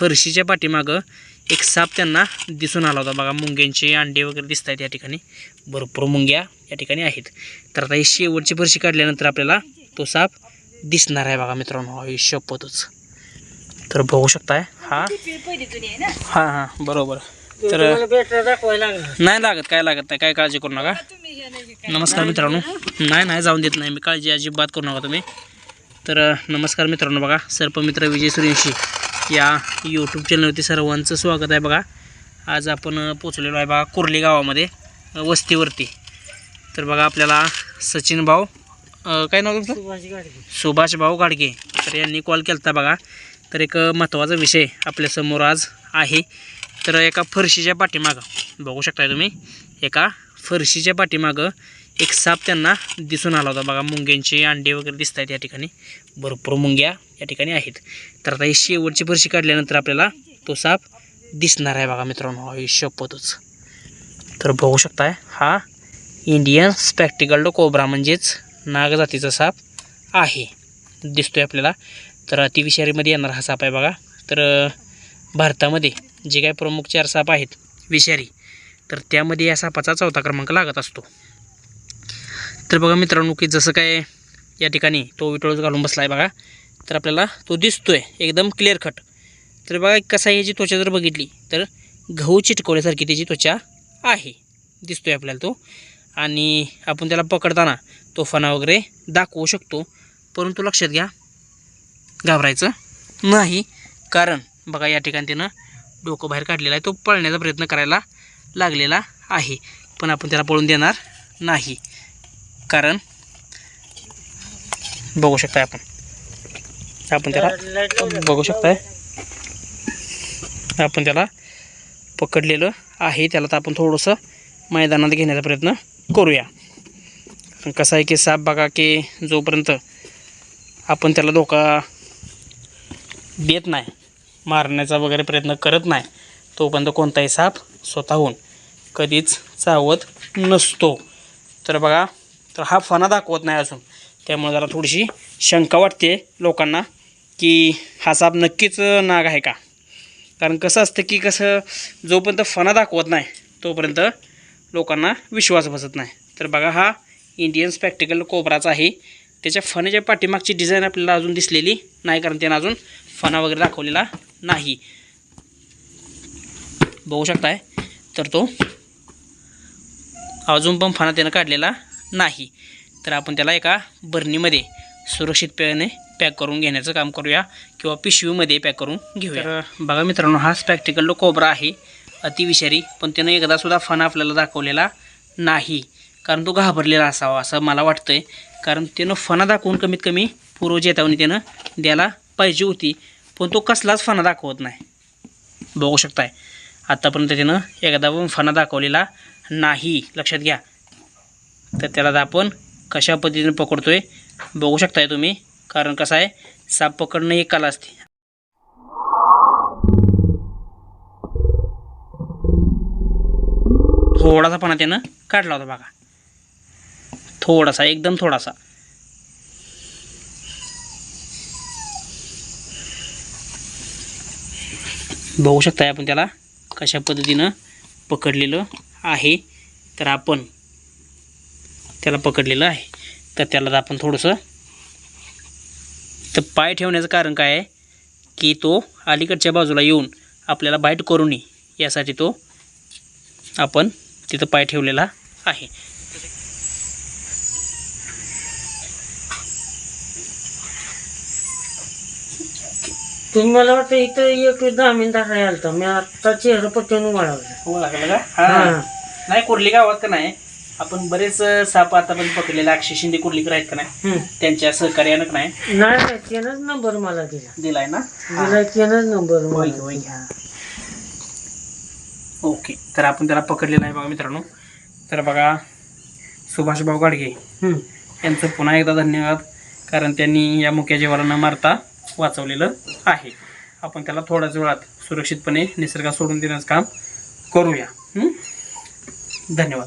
फरशीच्या पाठीमागं एक साप त्यांना दिसून आला होता. बघा मुंग्यांचे अंडे वगैरे दिसत आहेत या ठिकाणी. भरपूर मुंग्या या ठिकाणी आहेत. तर आता ही शेवटची फरशी काढल्यानंतर आपल्याला तो साप दिसणार आहे बघा मित्रांनो. ही शपथच. तर बघू शकताय हा. हा हा बरोबर. तर नाही लागत काय लागत नाही काय काळजी करू नका. नमस्कार मित्रांनो. नाही नाही जाऊन देत नाही. मी काळजी अजिबात करू नका तुम्ही. तर नमस्कार मित्रांनो बघा सर्पमित्र विजय सूर्यवंशी. या यूट्यूब चॅनलवरती सर्वांचं स्वागत आहे बघा. आज आपण पोचलेलो आहे बघा कुर्ली गावामध्ये वस्तीवरती. तर बघा आपल्याला सचिन भाऊ काय नाव तुमचं? सुभाष भाऊ गाडगे. तर यांनी कॉल केला होता बघा. तर एक महत्त्वाचा विषय आपल्यासमोर आज आहे. तर एका फरशीच्या पाठीमागं बघू शकताय तुम्ही एका फरशीच्या पाठीमागं एक साप त्यांना दिसून आला होता. बघा मुंग्यांचे अंडे वगैरे दिसत आहेत या ठिकाणी. भरपूर मुंग्या या ठिकाणी आहेत. तर आता ही शेवटची फरशी काढल्यानंतर आपल्याला तो साप दिसणार आहे बघा मित्रांनो. ही शपथच. तर बघू शकताय हा इंडियन स्पॅक्टिकल्ड कोब्रा म्हणजेच नागजातीचा साप आहे. दिसतोय आपल्याला. तर अतिविषारीमध्ये येणार हा साप आहे बघा. तर भारतामध्ये जे काही प्रमुख चार साप आहेत विषारी तर त्यामध्ये या सापाचा चौथा क्रमांक लागत असतो. तर बघा मित्रांनो की जसं काय या ठिकाणी तो विटोळच घालून बसला आहे बघा तर आपल्याला तो दिसतोय एकदम क्लिअर कट तर बघा कसा याची त्वचा जर बघितली तर गहू चिटकवल्यासारखी त्याची त्वचा आहे. दिसतो आहे आपल्याला तो. आणि आपण त्याला पकडताना तो फणा वगैरे दाखवू शकतो परंतु लक्षात घ्या घाबरायचं नाही. कारण बघा या ठिकाणी त्यानं डोकं बाहेर काढलेलं आहे तो पळण्याचा प्रयत्न करायला लागलेला आहे पण आपण त्याला पळून देणार नाही. कारण बघू शकताय आपण. आपण त्याला बघू शकताय. आपण त्याला पकडलेलं आहे. त्याला तर आपण थोडंसं मैदानात घेण्याचा प्रयत्न करूया. कसं आहे की साप बघा की जोपर्यंत आपण त्याला धोका देत नाही मारण्याचा वगैरे प्रयत्न करत नाही तोपर्यंत कोणताही साप स्वतःहून कधीच चावत नसतो. तर बघा तर हा फणा दाखवत नाही अजून. त्यामुळे जरा थोडीशी शंका वाटते लोकांना की हा साप नक्कीच नाग आहे का? कारण कसं असतं की कसं जोपर्यंत फणा दाखवत नाही तोपर्यंत लोकांना विश्वास बसत नाही. तर बघा हा इंडियन स्पॅक्टिकल कोबराचा आहे. त्याच्या फणाच्या पाठीमागची डिझाईन आपल्याला अजून दिसलेली नाही कारण त्यानं अजून फणा वगैरे दाखवलेला नाही. बघू शकताय. तर तो अजून पण फणा त्यानं काढलेला नाही. तर आपण त्याला एका बरणीमध्ये सुरक्षितपणे पॅक करून घेण्याचं काम करूया किंवा पिशवीमध्ये पॅक करून घेऊया. तर बघा मित्रांनो हा स्पॅक्टिकल कोबरा आहे अतिविषारी पण त्यानं एकदासुद्धा फण आपल्याला दाखवलेला नाही. कारण तो घाबरलेला असावा असं मला वाटतंय. कारण त्यानं फणा दाखवून कमीत कमी पूर्व चेतावणी त्यानं द्यायला पाहिजे होती पण तो कसलाच फणा दाखवत नाही. बघू शकताय. आत्तापर्यंत त्यानं एकदा पण फणा दाखवलेला नाही. लक्षात घ्या. तर त्याला आपण कशा पद्धतीने पकडतोय बघू शकताय तुम्ही. कारण कसं आहे साप पकडणं एक कला असते. थोडासा पणा त्यानं काढला होता बघा. थोडासा एकदम थोडासा. बघू शकताय आपण त्याला कशा पद्धतीनं पकडलेलं आहे. तर आपण त्याला पकडलेलं आहे. तर त्याला आपण थोडंसं तर पाय ठेवण्याचं कारण काय आहे? की तो अलीकडच्या बाजूला येऊन आपल्याला बाईट करू नये. यासाठी तो आपण तिथं पाय ठेवलेला आहे. तुम्ही मला वाटतं इथं एक दहा मिनिटात आलता मी आता चेहरा पट्ट्यानं वाढवला हो का? हा. नाही कुर्ली गावात का नाही? आपण बरेच साप आतापर्यंत पकडलेले. अक्षय शिंदे कुर्लीकर आहेत का नाही. त्यांच्या सहकार्यानं का नाही त्यानंच नंबर मला दिला. दिलाय ना? दिला त्यानंच नंबर होय होय. ओके. तर आपण त्याला पकडलेलं आहे बघा मित्रांनो. तर बघा सुभाष भाऊ गाडगे. यांचं पुन्हा एकदा धन्यवाद. कारण त्यांनी या मुक्या जीवाला न मारता वाचवलेलं आहे. आपण त्याला थोड्याच वेळात सुरक्षितपणे निसर्गात सोडून देण्याचं काम करूया? धन्यवाद.